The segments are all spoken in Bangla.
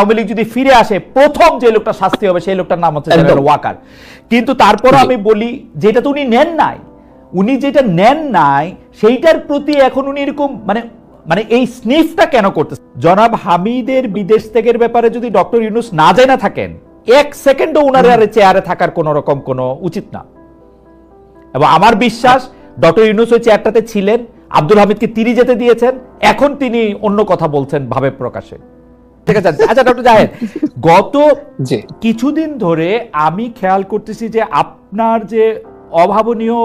আওয়ামী লীগ যদি ফিরে আসে প্রথম যে লোকটা শাস্তি হবে সেই লোকটার নাম হচ্ছে জেনারেল ওয়াকার। কিন্তু তারপর আমি বলি যেটা তো উনি নেন নাই উনি যেটা নেন নাই সেইটার প্রতি এখন উনি এরকম মানে মানে এই স্নিফটা কেন করতেছে? জনাব হামিদের বিদেশ ত্যাগের ব্যাপারে যদি ডক্টর ইউনুস না জানা থাকেন এক সেকেন্ডও উনার আর চেয়ারে থাকার কোনো রকম কোনো উচিত না। এবং আমার বিশ্বাস ডক্টর ইউনুস ওই চেয়ারটাতে ছিলেন আব্দুল হামিদকে তিনি যেতে দিয়েছেন এখন তিনি অন্য কথা বলছেন ভাবে প্রকাশে। ঠিক আছে আচ্ছা ডক্টর জাহেদ গত কিছুদিন ধরে আমি খেয়াল করতেছি যে আপনার যে অভাবনীয়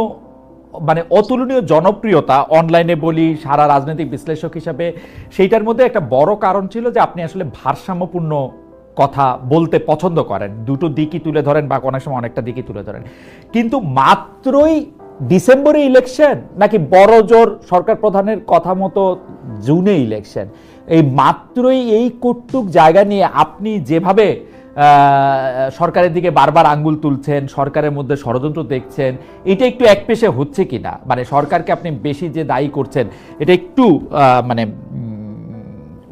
মানে অতুলনীয় জনপ্রিয়তা অনলাইনে বলি সারা রাজনৈতিক বিশ্লেষক হিসাবে সেইটার মধ্যে একটা বড় কারণ ছিল যে আপনি আসলে ভারসাম্যপূর্ণ কথা বলতে পছন্দ করেন। দুটো দিকই তুলে ধরেন বা অনেক সময় অনেকটা দিকই তুলে ধরেন। কিন্তু মাত্রই ডিসেম্বরে ইলেকশন নাকি বড় জোর সরকার প্রধানের কথা মতো জুনে ইলেকশন এই মাত্রই এই কটুক জায়গা নিয়ে আপনি যেভাবে সরকারের দিকে বারবার আঙ্গুল তুলছেন সরকারের মধ্যে ষড়যন্ত্র দেখছেন এটা একটু একপেশে হচ্ছে কিনা? মানে সরকারকে আপনি বেশি যে দায়ী করছেন এটা একটু মানে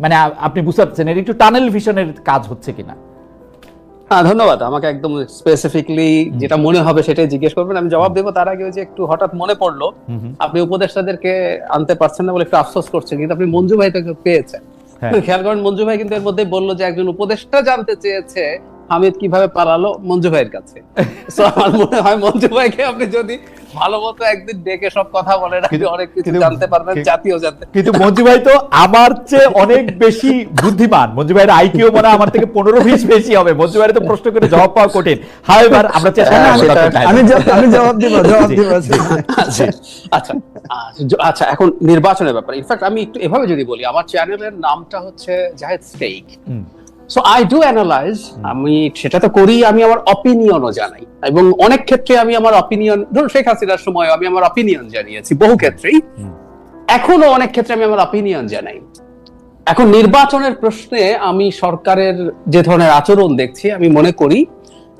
মানে আপনি বুঝতে পারছেন এটা একটু টানেল ভিশনের কাজ হচ্ছে কিনা? হ্যাঁ ধন্যবাদ। আমাকে একদম স্পেসিফিকলি যেটা মনে হবে সেটাই জিজ্ঞেস করবেন। আমি জবাব দেবো তার আগে ওই যে একটু হঠাৎ মনে পড়ল আপনি উপদেষ্টাদেরকে আনতে পারছেন না বলে একটু আফসোস করছেন কিন্তু আপনি মঞ্জু ভাইকে পেয়েছেন। খেয়াল করেন মঞ্জু ভাই কিন্তু এর মধ্যে বলল যে একজন উপদেষ্টা জানতে চেয়েছে। হামিদ কীভাবে পালালো? মঞ্জু ভাইয়ের কাছে। আমার মনে হয় মঞ্জু ভাইকে আপনি যদি ভালো মতো একদিন ডেকে সব কথা বলেন আপনি অনেক কিছু জানতে পারবেন জাতীয় জানতে কিন্তু মঞ্জু ভাই তো আমার চেয়ে অনেক বেশি বুদ্ধিমান। মঞ্জু ভাইয়ের আইকিউ মনে আমার থেকে পনেরো বিশ বেশি হবে। মঞ্জু ভাইয়ের তো প্রশ্ন করে জবাব পাওয়া কঠিন। হাই এবার আমরা চেষ্টা হ্যাঁ। আমি আমি জবাব দিব জবাব দিব আচ্ছা আচ্ছা আচ্ছা, এখন নির্বাচনের ব্যাপারে। ইনফ্যাক্ট আমি একটু এভাবে যদি বলি আমার চ্যানেলের নামটা হচ্ছে জাহেদ স্টেক। সো আই ডু অ্যানালাইজ আমি সেটা তো করি আমি আমার অপিনিয়নও জানাই। এবং অনেক ক্ষেত্রে আমি আমার অপিনিয়ন ধরুন শেখ হাসিনার সময় আমি আমার অপিনিয়ন জানিয়েছি বহু ক্ষেত্রেই। এখনও অনেক ক্ষেত্রে আমি আমার অপিনিয়ন জানাই। এখন নির্বাচনের প্রশ্নে আমি সরকারের যে ধরনের আচরণ দেখছি আমি মনে করি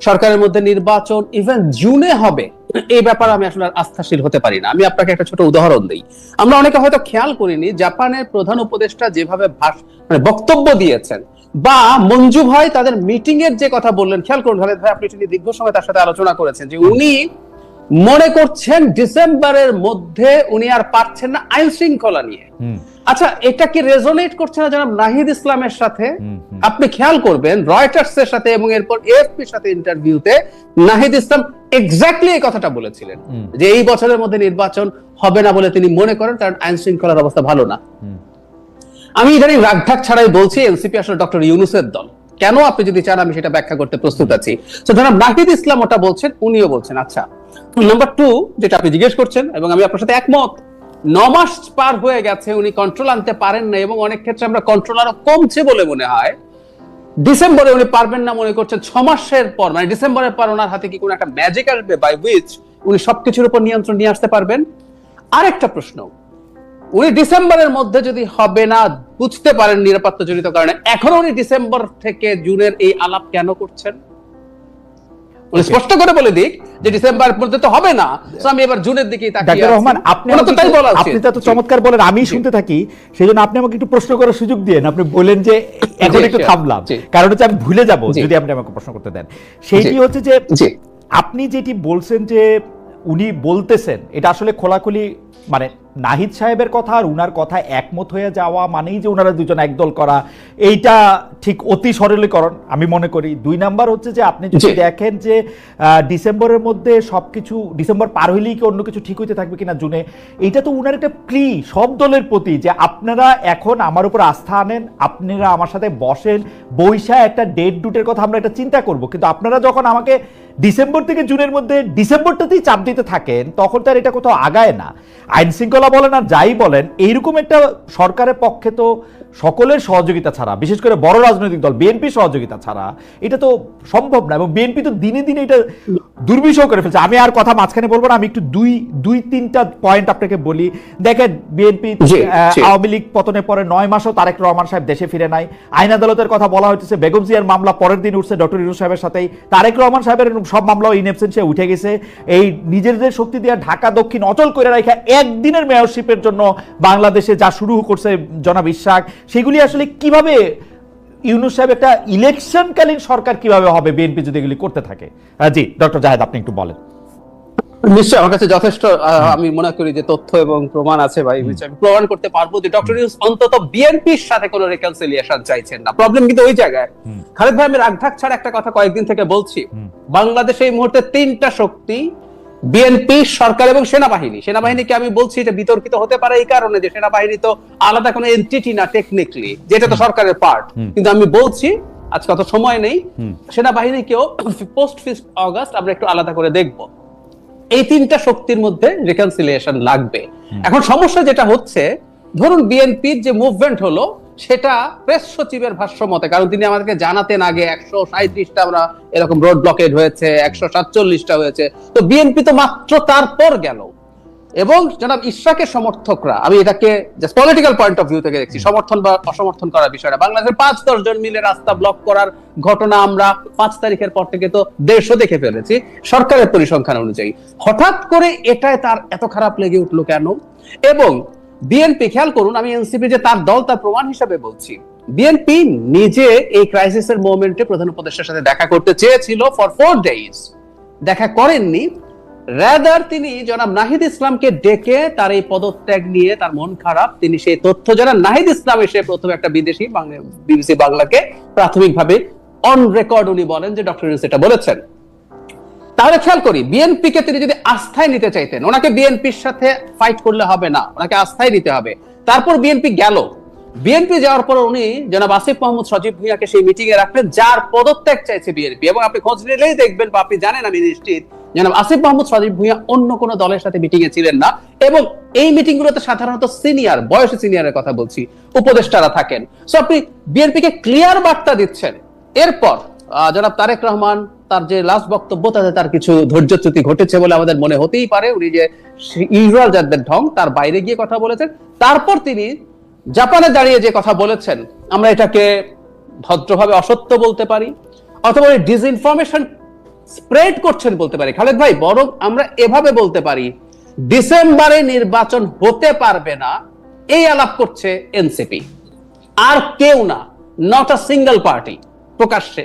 সরকারের মধ্যে নির্বাচন ইভেন জুনে হবে এই ব্যাপারে আমি আসলে আস্থাশীল হতে পারি না। আমি আপনাকে একটা ছোট উদাহরণ দিই। আমরা অনেকে হয়তো খেয়াল করিনি জাপানের প্রধান উপদেষ্টা যেভাবে ভাষ মানে বক্তব্য দিয়েছেন বা মঞ্জু ভাই তাদের মিটিং এর যে কথা বললেন খেয়াল করুন খালেদ ভাই আপনি যদি দীর্ঘ সময় তার সাথে আলোচনা করেছেন যে উনি মনে করছেন ডিসেম্বরের মধ্যে উনি আর পারছেন না আইন শৃঙ্খলা নিয়ে। আচ্ছা এটা কি রেজোনেট করছে না জনাব নাহিদ ইসলামের সাথে। আপনি খেয়াল করবেন রয়টার্স এর সাথে এবং এরপর এএফপির সাথে ইন্টারভিউতে নাহিদ ইসলাম এক্স্যাক্টলি এই কথাটা বলেছিলেন যে এই বছরের মধ্যে নির্বাচন হবে না বলে তিনি মনে করেন কারণ আইন শৃঙ্খলার অবস্থা ভালো না। আমি ইদানিং রাগঢাক ছাড়াই বলছি এনসিপি আসলে ডক্টর ইউনুসের দল। কেন আপনি যদি চান আমি সেটা ব্যাখ্যা করতে প্রস্তুত আছি? তো নাহিদ ইসলাম ওটা বলছেন, উনিও বলছেন। আচ্ছা নাম্বার টু যেটা আপনি জিজ্ঞেস করছেন, এবং আমি আপনার সাথে একমত ন মাস পার হয়ে গেছে, উনি কন্ট্রোল আনতে পারেন না এবং অনেক ক্ষেত্রে আমরা কন্ট্রোল আরও কমছে বলে মনে হয়। ডিসেম্বরে উনি পারবেন না মনে করছেন, ছ মাসের পর মানে ডিসেম্বরের পর ওনার হাতে কি কোনো একটা ম্যাজিক আসবে বাই উইচ উনি সবকিছুর উপর নিয়ন্ত্রণ নিয়ে আসতে পারবেন? আরেকটা প্রশ্ন উনি ডিসেম্বরের মধ্যে যদি হবে না বুঝতে পারেন নিরাপত্তা জনিত কারণে। এখনও উনি ডিসেম্বর থেকে জুনের এই আলাপ কেন করছেন? উনি স্পষ্ট করে বলে দিক যে ডিসেম্বর মধ্যে তো হবে না। আমি এবার জুনের দিকেই তাকিয়ে ডাক্তার রহমান আপনি তো তাই বলা আপনি তো চমৎকার বলেন আমি শুনতে থাকি সেই জন্য আপনি আমাকে একটু প্রশ্ন করার সুযোগ দিয়েন। আপনি বলেন যে এখন একটু. থামলাম। কারণ হচ্ছে আমি ভুলে যাব যদি আপনি আমাকে প্রশ্ন করতে দেন। সেইটি হচ্ছে যে আপনি যেটি বলছেন যে উনি বলতেছেন এটা আসলে খোলাখুলি মানে নাহিদ সাহেবের কথা আর উনার কথা একমত হয়ে যাওয়া মানেই যে ওনারা দুজন একদল করা এইটা ঠিক অতি সরলীকরণ। আমি মনে করি। দুই নাম্বার হচ্ছে যে আপনি যদি দেখেন যে ডিসেম্বরের মধ্যে সবকিছু ডিসেম্বর পার হইলেই কি অন্য কিছু ঠিক হইতে থাকবে কিনা জুনে এইটা তো উনার একটা প্লি সব দলের প্রতি যে আপনারা এখন আমার উপর আস্থা আনেন আপনারা আমার সাথে বসেন বৈশা একটা ডেট ডুটের কথা আমরা একটা চিন্তা করব। কিন্তু আপনারা যখন আমাকে ডিসেম্বর থেকে জুনের মধ্যে ডিসেম্বরটাতেই চাপ দিতে থাকেন তখন তার এটা কোথাও আগায় না। আইন শৃঙ্খলা বলেন আর যাই বলেন এইরকম একটা সরকারের পক্ষে তো সকলের সহযোগিতা ছাড়া বিশেষ করে বড় রাজনৈতিক দল বিএনপি সহযোগিতা ছাড়া এটা তো সম্ভব না এবং বিএনপি তো দিনে দিনে এটা দুর্বিষহ করে ফেলছে। আমি আর কথা মাঝখানে বলব না আমি একটু দুই দুই তিনটা পয়েন্ট আপনাকে বলি। দেখেন বিএনপি। আওয়ামী লীগ পতনের পরে নয় মাসও তারেক রহমান সাহেব দেশে ফিরে নাই। আইন আদালতের কথা বলা হচ্ছে বেগম জিয়ার মামলা পরের দিন উঠছে ডক্টর ইউনুস সাহেবের সাথেই। তারেক রহমান সাহেবের সব মামলাও ইন অ্যাবসেন্সে উঠে গেছে। এই নিজেদের শক্তি দিয়ে ঢাকা দক্ষিণ অচল করে রাখা একদিনের মেয়রশিপের জন্য বাংলাদেশে যা শুরু করছে জনাব ইশাক সেগুলি আসলে কীভাবে ইউনুস সাহেব একটা ইলেকশনকালীন সরকার কীভাবে হবে বিএনপি যদি এগুলি করতে থাকে? জি ডক্টর জাহেদ আপনি একটু বলেন। নিশ্চয়ই আমার কাছে যথেষ্ট আমি মনে করি যে তথ্য এবং প্রমাণ আছে ভাই আমি প্রমাণ করতে পারব যে ডক্টর ইউনুস অন্তত বিএনপির সাথে কোনো রেকনসিলিয়েশন চাইছেন না। প্রবলেম কিন্তু ওই জায়গায়। খালেদ ভাই আমি রাগঢাক ছাড়া একটা কথা কয়েকদিন থেকে বলছি। বাংলাদেশে এই মুহূর্তে তিনটা শক্তি বিএনপি সরকার এবং সেনাবাহিনী। সেনাবাহিনীকে আমি বলছি এটা বিতর্কিত হতে পারে এই কারণে যে সেনাবাহিনী তো আলাদা কোনো এন্টিটি না টেকনিক্যালি যেটা তো সরকারের পার্ট কিন্তু আমি বলছি আজকে অত সময় নেই সেনাবাহিনীকেও পোস্ট ফিস্ট অগাস্ট আমরা একটু আলাদা করে দেখব। এই তিনটা শক্তির মধ্যে রিকনসিলিয়েশন লাগবে। এখন সমস্যা যেটা হচ্ছে ধরুন বিএনপির যে মুভমেন্ট হলো সেটা প্রেস সচিবের ভাষ্য মতে, কারণ তিনি আমাদেরকে জানাতেন আগে একশো সাঁত্রিশটা আমরা এরকম রোড ব্লকেড হয়েছে, একশো সাতচল্লিশটা হয়েছে। তো বিএনপি তো মাত্র তারপর গেল। এবং জনাব ইশরাকের সমর্থকরা, আমি এটাকে just political point of view থেকে দেখছি, সমর্থন বা অসমর্থন করার বিষয়টা। বাংলাদেশের পাঁচ দশ জন মিলে রাস্তা ব্লক করার ঘটনা আমরা পাঁচ তারিখের পর থেকে তো দেড়শো দেখে ফেলেছি, সরকারের পরিসংখ্যান অনুযায়ী। হঠাৎ করে এটায় তার এত খারাপ লেগে উঠল কেন? এবং বিএনপি খেয়াল করুন, আমি এনসিপি যে তার দল, তার প্রমাণ হিসাবে বলছি। বিএনপি নিজে এই ক্রাইসিসের মোমেন্টে প্রধান উপদেষ্টার সাথে দেখা করতে চেয়েছিল ফর ফোর ডেইজ দেখা করেননি। রাদার তিনি জনাব নাহিদ ইসলামকে ডেকে তার এই পদত্যাগ নিয়ে তার মন খারাপ। তিনি সেই তথ্য জানান। নাহিদ ইসলাম এসে প্রথম একটা বিদেশি বিবিসি বাংলাকে প্রাথমিকভাবে অন রেকর্ড উনি বলেন যে ডক্টর এটা বলেছেন। তাহলে খেয়াল করি বিএনপি কে তিনি যদি আস্থায় নিতে চাইতেন, ওনাকে বিএনপির সাথে ফাইট করলে হবে না, ওনাকে আস্থায় নিতে হবে। তারপর বিএনপি গেল। বিএনপি যাওয়ার পর উনি জনাব আসিফ মোহাম্মদ সজীব ভুঁইয়াকে সেই মিটিং এ রাখলেন, যার পদত্যাগ চাইছে বিএনপি এবং আপনি খোঁজ নিলেই দেখবেন বা আপনি জানেন, আমি নিশ্চিত জনাব আসিফ মোহাম্মদ সজীব ভুঁইয়া অন্য কোন দলের সাথে মিটিং এ ছিলেন না। এবং এই মিটিং গুলোতে সাধারণত সিনিয়র বয়সী সিনিয়রের কথা বলছি, উপদেষ্টারা থাকেন। সো আপনি বিএনপি কে ক্লিয়ার বার্তা দিচ্ছেন। এরপর জনাব তারেক রহমান তার যে লাস্ট বক্তব্য তাতে তার কিছু ধৈর্যচ্যুতি ঘটেছে বলে আমাদের মনে হতেই পারে, উনি যে ইউজুয়াল যাদের ঢং, তার বাইরে গিয়ে কথা বলেছেন। তারপর তিনি জাপানে দাঁড়িয়ে যে কথা বলেছেন, আমরা এটাকে ভদ্রভাবে অসত্য বলতে পারি, অথবা ডিসইনফরমেশন স্প্রেড করছেন বলতে পারি। খালেদ ভাই, বরং আমরা এভাবে বলতে পারি, ডিসেম্বরে নির্বাচন হতে পারবে না, এই আলাপ করছে এনসিপি। আর কেউ না নট আ সিঙ্গেল পার্টি প্রকাশ্যে।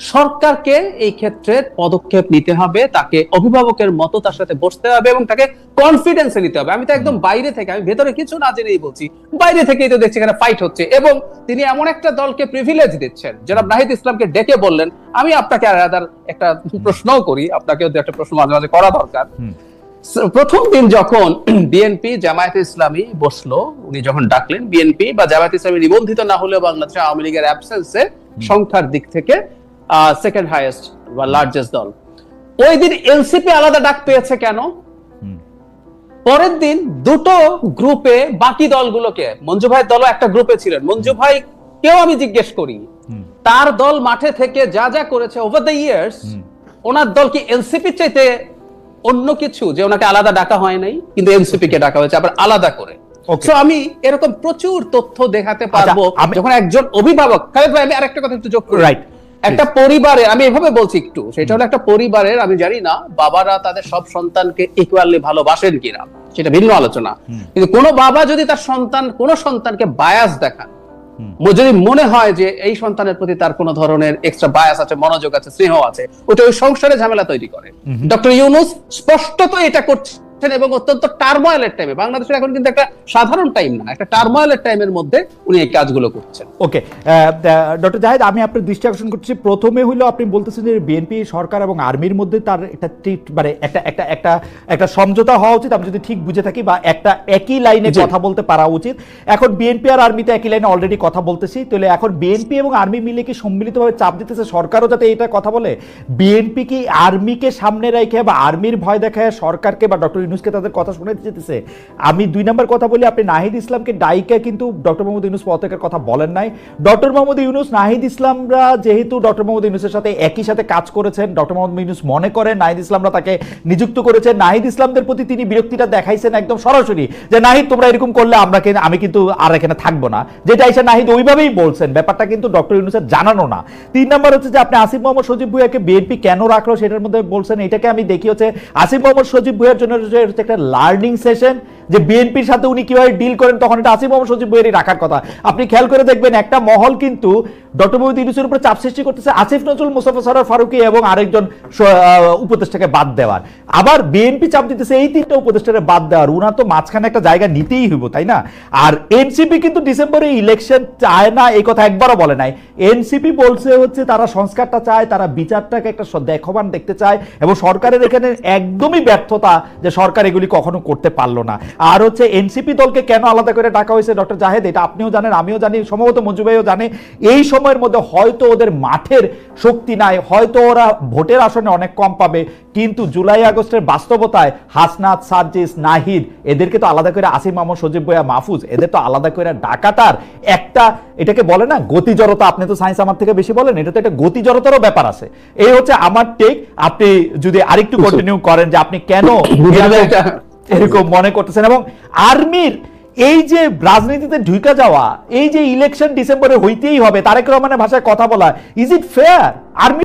সরকারকে এই ক্ষেত্রে পদক্ষেপ নিতে হবে তাকে অভিভাবকের মতো তার সাথে বসতে হবে এবং তাকে কনফিডেন্সে নিতে হবে। আমি তো একদম বাইরে থেকে আমি ভেতরে কিছু না জেনেই বলছি বাইরে থেকেই তো দেখছি এখানে ফাইট হচ্ছে এবং তিনি এমন একটা দলকে প্রিভিলেজ দিচ্ছেন। জনাব নাহিদ ইসলামকে ডেকে বললেন আমি আপনাকে আদার একটা প্রশ্নও করি আপনাকেও একটা প্রশ্ন মাঝে মাঝে করা দরকার। প্রথম দিন যখন বিএনপি জামায়াত ইসলামী বসল উনি যখন ডাকলেন বিএনপি বা জামায়াত ইসলামী নিবন্ধিত না হলেও বাংলাদেশে আওয়ামী লীগের অ্যাবসেন্সে সংখ্যার দিক থেকে সেকেন্ড হাইয়েস্ট বা লার্জেস্ট দল। ওই দিন এনসিপি আলাদা ডাক পেয়েছে কেন? পরের দিন দুটো গ্রুপে বাকি দলগুলোকে মঞ্জু ভাইয়ের দলও একটা গ্রুপে ছিলেন। মঞ্জু ভাই কেউ আমি জিজ্ঞেস করি তার দল মাঠে থেকে যা যা করেছে ওভার দ্য ইয়ার্স ওনার দল কি এনসিপি চাইতে অন্য কিছু? যে ওনাকে আলাদা ডাকা হয় নাই কিন্তু এনসিপি কে ডাকা হয়েছে আবার আলাদা করে. আমি এরকম প্রচুর তথ্য দেখাতে পারব আচ্ছা, আমি- যখন একজন অভিভাবক ভাই আমি আরেকটা কথা একটু যোগ করি। Right. একটা পরিবারের আমি এভাবে বলছি একটু সেটা হলো একটা পরিবারের আমি জানি না বাবারা তাদের সব সন্তানকে ইকুয়ালি ভালোবাসেন কিনা সেটা ভিন্ন আলোচনা। কিন্তু কোনো বাবা যদি তার সন্তান কোন সন্তানকে বায়াস দেখান যদি মনে হয় যে এই সন্তানের প্রতি তার কোনো ধরনের এক্সট্রা বায়াস আছে মনোযোগ আছে স্নেহ আছে ওটা ওই সংসারে ঝামেলা তৈরি করে। ডক্টর ইউনুস স্পষ্টত এটা করছেন এবং অত্যন্ত টার্ময়েলের টাইমে বাংলাদেশের এখন কিন্তু একটা সাধারণ টাইম না একটা টার্ময়েলের টাইমের মধ্যে উনি এই কাজগুলো করছেন। ওকে ডক্টর জাহেদ আমি আপনার দৃষ্টি আকর্ষণ করছি। প্রথমে হইল আপনি বলতেছেন যে বিএনপি সরকার এবং আর্মির মধ্যে তার একটা মানে একটা একটা একটা একটা সমঝোতা হওয়া উচিত। আমি যদি ঠিক বুঝে থাকি বা একটা একই লাইনে কথা বলতে পারা উচিত। এখন বিএনপি আর আর্মিতে একই লাইনে অলরেডি কথা বলতেছি। তাহলে এখন বিএনপি এবং আর্মি মিলে কি সম্মিলিতভাবে চাপ দিতেছে? সরকারও যাতে এটা কথা বলে? বিএনপি কি আর্মিকে সামনে রেখে বা আর্মির ভয় দেখায় সরকারকে বা ডক্টর ইউনুসকে তাদের কথা শোনাতে যেতেছে। আমি দুই নম্বর কথা বলি, আপনি নাহিদ ইসলামকে ডাইকা কিন্তু ডক্টর মোহাম্মদ ইউনুস পদত্যাগের কথা বলেন নাই। ডক্টর মোহাম্মদ ইউনুস, নাহিদ ইসলামরা যেহেতু ডক্টর মোহাম্মদ ইউনুসের সাথে একই সাথে কাজ করেছেন, ডক্টর মোহাম্মদ ইউনুস মনে করেন নাহিদ ইসলামরা তাকে নিযুক্ত করেছেন। নাহিদ ইসলামদের প্রতি তিনি বিরক্তিটা দেখাইছেন একদম সরাসরি যে, নাহিদ, তোমরা এরকম করলে আমরা আমি কিন্তু আর এখানে থাকব না। যেটা এসে নাহিদ ওইভাবেই বলছেন, ব্যাপারটা কিন্তু ডক্টর ইউনুসের জানানো না। তিন নম্বর হচ্ছে যে, আপনি আসিফ মোহাম্মদ সজীব ভুইয়াকে বিএনপি কেন রাখল সেটার মধ্যে বলছেন, এটাকে আমি দেখি হচ্ছে, আসিফ মোহাম্মদ সজীব ভুইয়ার জন্য হচ্ছে একটা লার্নিং সেশন যে বিএনপির সাথে উনি কীভাবে ডিল করেন, তখন এটা আসিফ মোহাম্মদ সজীব ভুইয়ারই রাখার কথা। আপনি খেয়াল করে দেখবেন, একটা মহল কিন্তু ডক্টর ইউনুসের উপরে চাপ সৃষ্টি করতেছে আসিফ নজরুল মুস্তফা সরার ফারুকি এবং আরেকজন উপদেষ্টাকে বাদ দেওয়ার। আবার বিএনপি চাপ দিতেছে এই তিনটা উপদেষ্টাকে বাদ দেওয়ার। উনার তো মাঝখানে একটা জায়গা নিতেই হইব, তাই না? আর এনসিপি কিন্তু ডিসেম্বরে ইলেকশন চায় না, এই কথা একবারও বলে নাই। এনসিপি বলছে হচ্ছে তারা সংস্কারটা চায়, তারা বিচারটাকে একটা দেখবান দেখতে চায় এবং সরকারের এখানে একদমই ব্যর্থতা যে সরকার এগুলি কখনো করতে পারল না। আর হচ্ছে এনসিপি দলকে কেন আলাদা করে ডাকা হয়েছে ডক্টর জাহেদ? এটা আপনিও জানেন আমিও জানি সম্ভবত মঞ্জু ভাইও জানে। এই সময়ের মধ্যে হয়তো ওদের মাঠের শক্তি নাই হয়তো ওরা ভোটের আসনে অনেক কম পাবে কিন্তু জুলাই আগস্টের বাস্তবতায় হাসনাত সার্জিস নাহিদ এদেরকে তো আলাদা করে আসিম মাহমুদ সজীব বইয়া মাহফুজ এদের তো আলাদা করে ডাকাতার একটা এটাকে বলে না গতিজড়তা আপনি তো সায়েন্স আমার থেকে বেশি বলেন এটা তো একটা গতিজড়তারও ব্যাপার আছে। এই হচ্ছে আমার টেক আপনি যদি আরেকটু কন্টিনিউ করেন যে আপনি কেন। এরকম মনে করতেছেন। এবং আর্মির এই যে রাজনীতিতে ঢুকা যাওয়া, এই যে ইলেকশন ডিসেম্বরে হইতেই হবে, তারেক রহমানের ভাষায় কথা বলা ইজ ইট ফেয়ার আর্মি